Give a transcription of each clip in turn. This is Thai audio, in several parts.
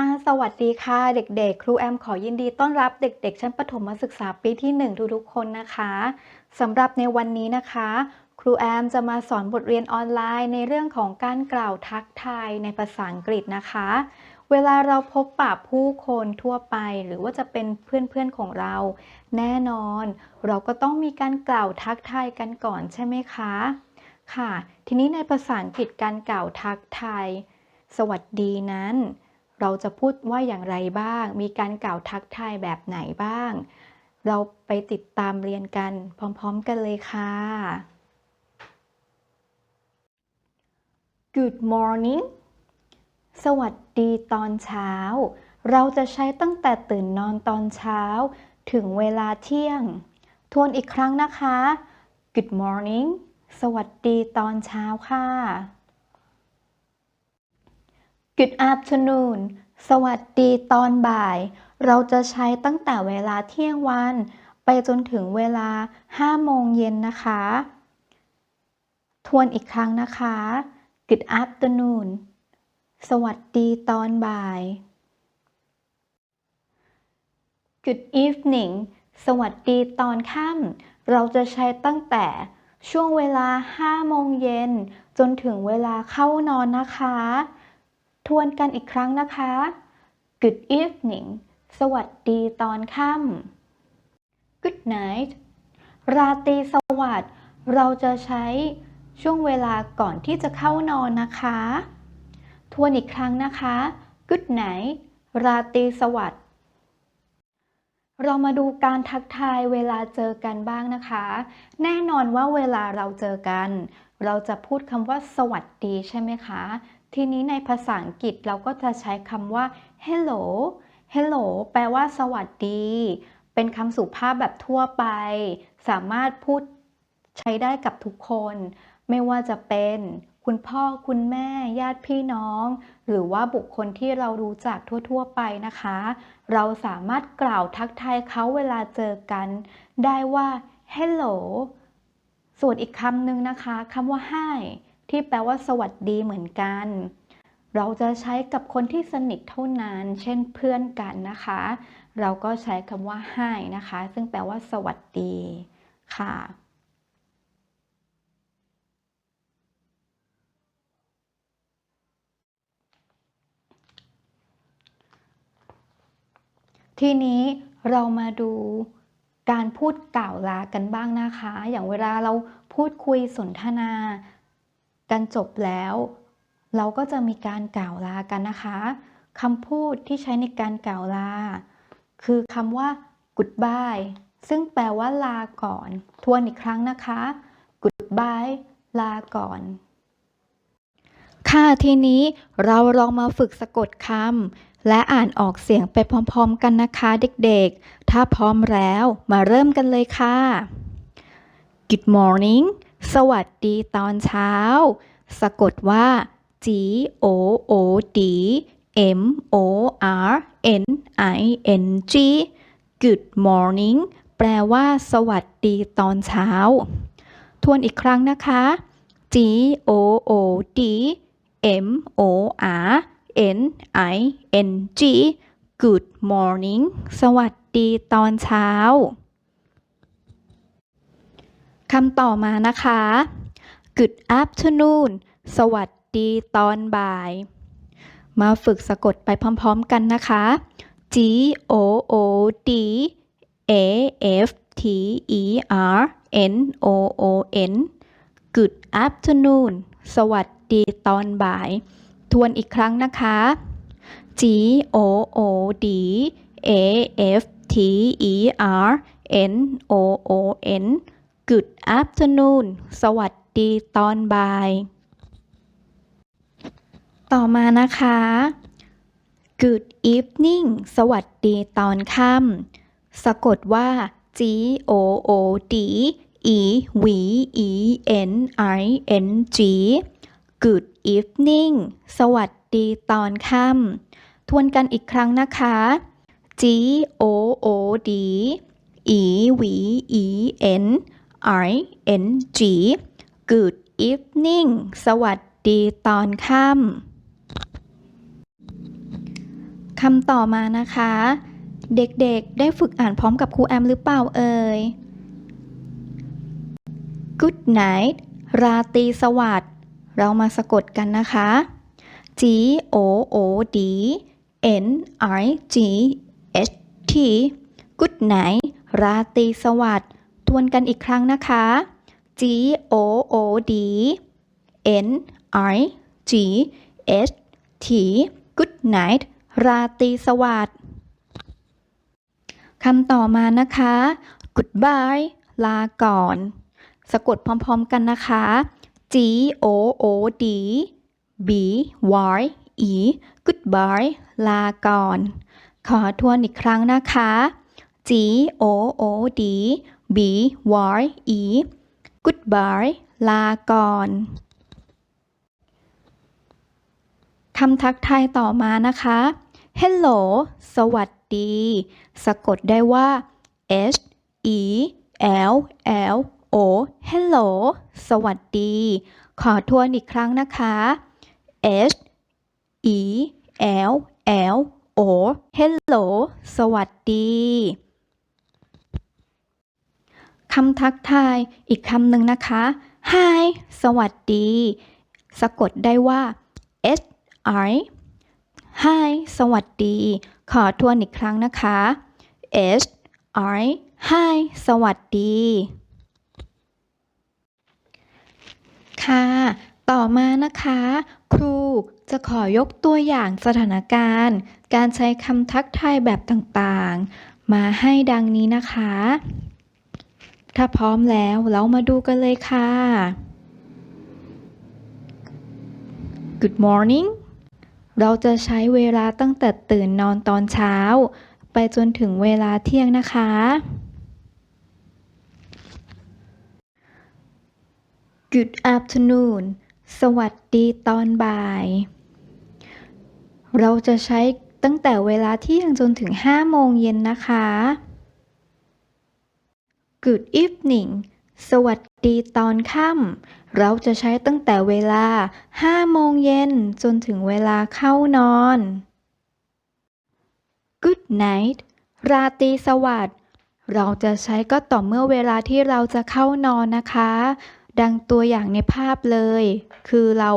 ค่ะ สวัสดีค่ะ เด็กๆ ครูแอมขอยินดีต้อนรับเด็กๆ ชั้นประถมศึกษาปีที่ 1 ทุกๆ คนนะคะสำหรับในวันนี้นะคะ ครูแอมจะมาสอนบทเรียนออนไลน์ในเรื่องของการกล่าวทักทายในภาษาอังกฤษนะคะ เวลาเราพบปะผู้คนทั่วไป หรือว่าจะเป็นเพื่อนๆ ของเรา แน่นอน เราก็ต้องมีการกล่าวทักทายกันก่อนใช่ไหมคะ ค่ะ ทีนี้ในภาษาอังกฤษการกล่าวทักทาย สวัสดีนั้น เราจะพูดว่าอย่างไรบ้าง มีการกล่าวทักทายแบบไหนบ้าง เราไปติดตามเรียนกันพร้อมๆกันเลยค่ะ Good morning สวัสดีตอนเช้า เราจะใช้ตั้งแต่ตื่นนอนตอนเช้า ถึงเวลาเที่ยง ทวนอีกครั้งนะคะ Good morning สวัสดีตอนเช้าค่ะ Good afternoon สวัสดีตอนบ่าย เราจะใช้ตั้งแต่เวลาเที่ยงวัน ไปจนถึงเวลา 5 โมงเย็นนะคะ ทวนอีกครั้งนะคะ Good afternoon สวัสดีตอนบ่าย Good evening สวัสดีตอนค่ำ เราจะใช้ตั้งแต่ช่วงเวลา 5 โมงเย็น จนถึงเวลาเข้านอนนะคะ ทวนกันอีกครั้งนะคะ Good evening สวัสดีตอนค่ำ Good night ราตรีสวัสดิ์เราจะใช้ช่วงเวลาก่อนที่จะเข้านอนนะคะ ทวนอีกครั้งนะคะ Good night ราตรีสวัสดิ์เรามาดูการทักทายเวลาเจอกันบ้างนะคะ แน่นอนว่าเวลาเราเจอกัน เราจะพูดคำว่าสวัสดีใช่ไหมคะ ทีนี้ในภาษาอังกฤษเราก็จะใช้คำว่า hello hello แปลว่าสวัสดี เป็นคำสุภาพแบบทั่วไป สามารถพูดใช้ได้กับทุกคน ไม่ว่าจะเป็นคุณพ่อคุณแม่ญาติพี่น้อง หรือว่าบุคคลที่เรารู้จักทั่ว ๆ ไปนะคะ เราสามารถกล่าวทักทายเขาเวลาเจอกัน ได้ว่า hello ส่วนอีกคำหนึ่งนะคะคำว่า hi ที่แปลว่าสวัสดีเหมือนกัน เราจะใช้กับคนที่สนิทเท่านั้น เช่นเพื่อนกันนะคะ เราก็ใช้คำว่า hi นะคะ ซึ่งแปลว่าสวัสดีค่ะทีนี้เรามาดูการพูดกล่าวลากันบ้างนะคะ อย่างเวลาเราพูดคุยสนทนา กันจบแล้ว เราก็จะมีการกล่าวลากันนะคะคำพูดที่ใช้ในการกล่าวลา คือคำว่า goodbye ซึ่งแปลว่าลาก่อน ทวนอีกครั้งนะคะ goodbye ลาก่อน ค่ะทีนี้เราลองมาฝึกสะกดคำและอ่านออกเสียงไปพร้อมๆกันนะคะเด็กๆ ถ้าพร้อมแล้วมาเริ่มกันเลยค่ะ Good morning สวัสดีตอนเช้า สะกดว่า G O O D M O R N I N G Good morning แปลว่า สวัสดีตอนเช้า ทวนอีกครั้งนะคะ G O O D M O R N I N G Good morning สวัสดีตอนเช้า คำต่อมานะคะ Good afternoon สวัสดีตอนบ่าย มาฝึกสะกดไปพร้อมๆกันนะคะ G O O D A F T E R N O O N Good afternoon สวัสดีตอนบ่าย ทวนอีกครั้งนะคะ G O O D A F T E R N O O N Good afternoon สวัสดีตอนบ่าย ต่อมานะคะ Good evening สวัสดีตอนค่ำสะกดว่า G O O D E V E N I N G Good evening สวัสดีตอนค่ำทวนกันอีกครั้งนะคะ G O O D E V E N I N G I N G Good evening สวัสดีตอนค่ำคำต่อมานะคะ เด็กๆ ได้ฝึกอ่านพร้อมกับครูแอมหรือเปล่าเอ่ย Good night ราตรีสวัสดิ์ เรามาสะกดกันนะคะ G O O D N I G H T Good night ราตรีสวัสดิ์ ทวนกันอีกครั้งนะคะ G O O D N I G H T Good night ราตรีสวัสดิ์คำต่อมานะคะ goodbye ลาก่อน สะกดพร้อมๆกันนะคะ G O O D B Y E goodbye ลาก่อน ขอทวนอีกครั้งนะคะ G O O D B Y E goodbye ลาก่อนคำทักทายต่อมานะคะ Hello สวัสดี สะกดได้ว่า H E L L O Hello สวัสดี ขอทวนอีกครั้งนะคะ H E L L O Hello สวัสดี คำทักทายอีกคำหนึ่งนะคะ Hi สวัสดี สะกดได้ว่า H I Hi สวัสดี ขอทวนอีกครั้งนะคะ H I Hi สวัสดี ค่ะ ต่อมานะคะ ครูจะขอยกตัวอย่างสถานการณ์ การใช้คำทักทายแบบต่างๆ มาให้ดังนี้นะคะ ถ้าพร้อมแล้วเรามาดูกันเลยค่ะ Good morning เราจะใช้เวลาตั้งแต่ตื่นนอนตอนเช้า ไปจนถึงเวลาเที่ยงนะคะ Good afternoon สวัสดีตอนบ่าย เราจะใช้ตั้งแต่เวลาเที่ยงจนถึง 5 โมงเย็นนะคะ Good evening สวัสดีตอนค่ำเราจะใช้ตั้งแต่เวลา 5 โมงเย็นจนถึงเวลาเข้านอน Good night ราตรีสวัสดิ์ เราจะใช้ก็ต่อเมื่อเวลาที่เราจะเข้านอนนะคะ ดังตัวอย่างในภาพเลย คือเรา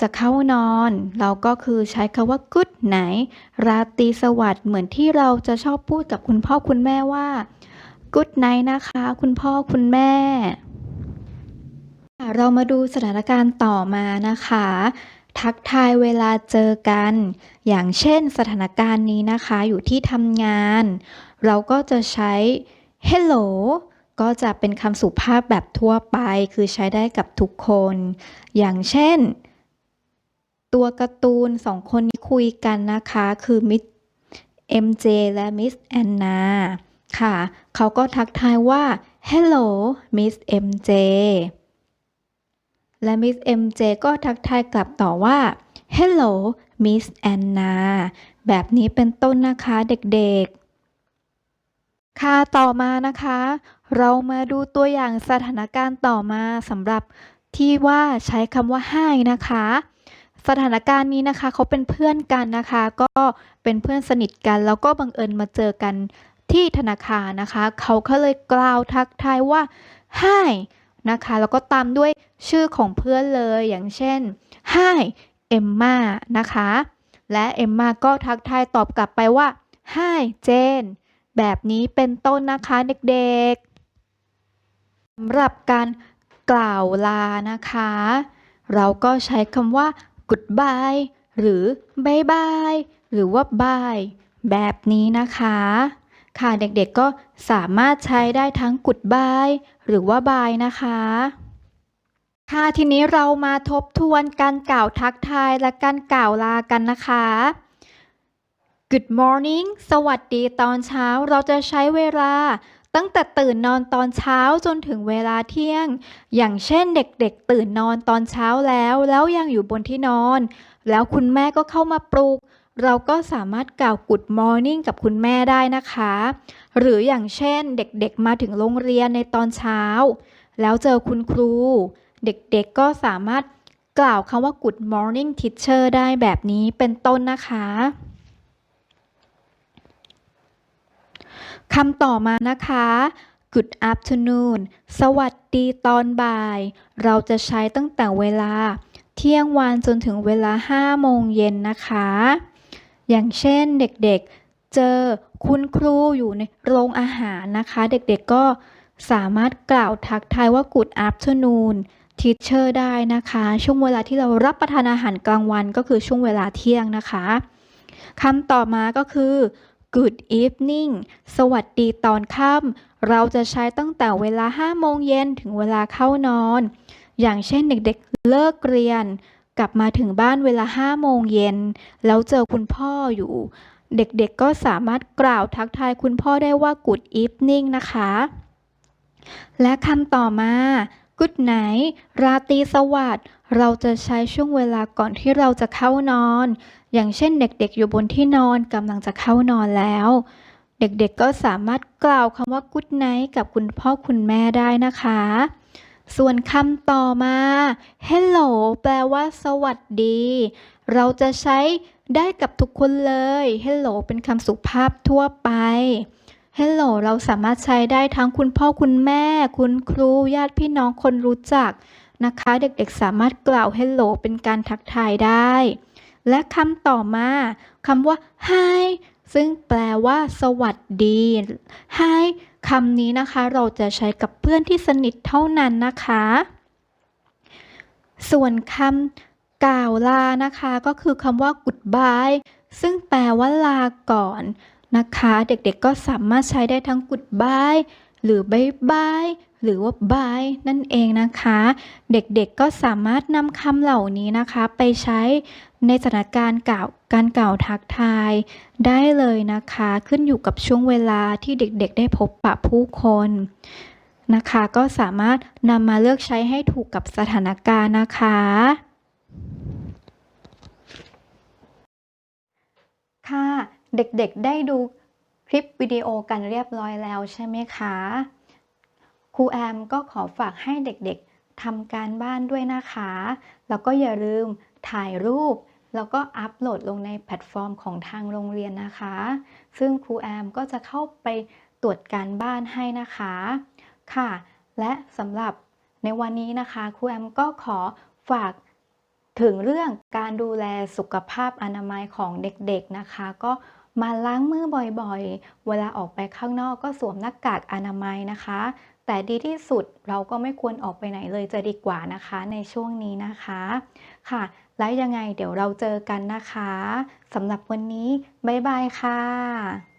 จะเข้านอน เราก็คือใช้คำว่า good night ราตรีสวัสดิ์เหมือนที่เราจะชอบพูดกับคุณพ่อคุณแม่ว่า good night นะคะ คุณพ่อคุณแม่เรามาดูสถานการณ์ต่อมานะคะ ทักทายเวลาเจอกัน อย่างเช่นสถานการณ์นี้นะคะ อยู่ที่ทำงาน เราก็จะใช้ hello ก็จะเป็นคำสุภาพแบบทั่วไป คือใช้ได้กับทุกคน อย่างเช่น ตัวการ์ตูนสองคนนี้คุยกันนะคะ คือมิส MJ และมิสแอนนา ค่ะ เขาก็ทักทายว่า hello Miss MJ และ Miss MJ ก็ทักทายกลับต่อว่า hello Miss Anna แบบนี้เป็นต้นนะคะเด็กๆ ค่ะต่อมานะคะ เรามาดูตัวอย่างสถานการณ์ต่อมาสำหรับที่ว่าใช้คำว่า hi นะคะ สถานการณ์นี้นะคะเขาเป็นเพื่อนกันนะคะ ก็เป็นเพื่อนสนิทกัน แล้วก็บังเอิญมาเจอกัน ที่ธนาคารนะคะ เขาก็เลยกล่าวทักทายว่า hi นะคะ แล้วก็ตามด้วยชื่อของเพื่อนเลยอย่างเช่น hi เอมมานะคะ และเอมมาก็ทักทายตอบกลับไปว่า hi เจน แบบนี้เป็นต้นนะคะเด็กๆสำหรับการกล่าวลานะคะ เราก็ใช้คำว่า goodbye หรือ bye bye หรือว่า bye แบบนี้นะคะ ค่ะเด็กๆก็สามารถใช้ได้ทั้ง goodbye หรือว่า bye นะคะ ค่ะทีนี้เรามาทบทวนการกล่าวทักทายและการกล่าวลากันนะคะ Good morning สวัสดีตอนเช้าเราจะใช้เวลาตั้งแต่ตื่นนอนตอนเช้าจนถึงเวลาเที่ยง อย่างเช่นเด็กๆ ตื่นนอนตอนเช้าแล้ว แล้วยังอยู่บนที่นอน แล้วคุณแม่ก็เข้ามาปลุก เราก็สามารถกล่าว Good morning กับคุณแม่ได้นะคะ หรืออย่างเช่นเด็กๆมาถึงโรงเรียนในตอนเช้า แล้วเจอคุณครู เด็กๆก็สามารถกล่าวคำว่า Good morning teacher ได้แบบนี้เป็นต้นนะคะคำต่อมานะคะ Good afternoon สวัสดีตอนบ่าย เราจะใช้ตั้งแต่เวลา เที่ยงวันจนถึงเวลา 5 โมงเย็นนะคะ อย่างเช่นเด็กๆเจอคุณครูอยู่ในโรงอาหารนะคะ เด็กๆก็สามารถกล่าวทักทายว่า Good afternoon teacher ได้นะคะ ช่วงเวลาที่เรารับประทานอาหารกลางวันก็คือช่วงเวลาเที่ยงนะคะคำต่อมาก็คือ Good evening สวัสดีตอนค่ำเราจะใช้ตั้งแต่เวลา5โมงเย็นถึงเวลาเข้านอน อย่างเช่นเด็กๆเลิกเรียน กลับมาถึงบ้านเวลา5โมงเย็น แล้วเจอคุณพ่ออยู่ เด็กๆก็สามารถกล่าวทักทายคุณพ่อได้ว่า Good evening นะคะ และคำต่อมา Good night ราตรีสวัสดิ์เราจะใช้ช่วงเวลาก่อนที่เราจะเข้านอน อย่างเช่นเด็กๆอยู่บนที่นอนกำลังจะเข้านอนแล้ว เด็กๆก็สามารถกล่าวคำว่า Good night กับคุณพ่อคุณแม่ได้นะคะ ส่วนคำต่อมา Hello แปลว่า สวัสดี เราจะใช้ได้กับทุกคนเลย Hello เป็นคำสุภาพทั่วไป Hello เราสามารถใช้ได้ทั้งคุณพ่อคุณแม่ คุณครูญาติพี่น้องคนรู้จักนะคะ เด็กๆ สามารถกล่าว Hello เป็นการทักทายได้ และคำต่อมาคำว่า Hi ซึ่งแปลว่า สวัสดี Hi คำนี้นะคะ เราจะใช้กับเพื่อนที่สนิทเท่านั้นนะคะ ส่วนคำกล่าวลานะคะ ก็คือคำว่า goodbye ซึ่งแปลว่าลาก่อนนะคะ เด็กๆก็สามารถใช้ได้ทั้ง goodbye หรือ bye bye หรือว่า by นั่นเองนะคะ เด็กๆก็สามารถนำคำเหล่านี้นะคะ ไปใช้ในสถานการณ์กล่าวการกล่าวทักทาย ได้เลยนะคะ ขึ้นอยู่กับช่วงเวลาที่เด็กๆ ได้พบปะผู้คนนะคะ ก็สามารถนำมาเลือกใช้ให้ถูกกับสถานการณ์นะคะค่ะ เด็กๆ ได้ดูคลิปวิดีโอกันเรียบร้อยแล้วใช่ไหมคะ ครูแอมก็ขอฝากให้เด็กๆทำการบ้านด้วยนะคะ แล้วก็อย่าลืมถ่ายรูป แล้วก็อัปโหลดลงในแพลตฟอร์มของทางโรงเรียนนะคะ ซึ่งครูแอมก็จะเข้าไปตรวจการบ้านให้นะคะ ค่ะ และสำหรับในวันนี้นะคะครูแอมก็ขอฝากถึงเรื่องการดูแลสุขภาพอนามัยของเด็กๆนะคะ ก็มาล้างมือบ่อยๆ เวลาออกไปข้างนอกก็สวมหน้ากากอนามัยนะคะ แต่ดีที่สุดเราก็ไม่ควรออกไปไหนเลยจะดีกว่านะคะในช่วงนี้นะคะค่ะ แล้วยังไงเดี๋ยวเราเจอกันนะคะสำหรับวันนี้ บ๊ายบายค่ะ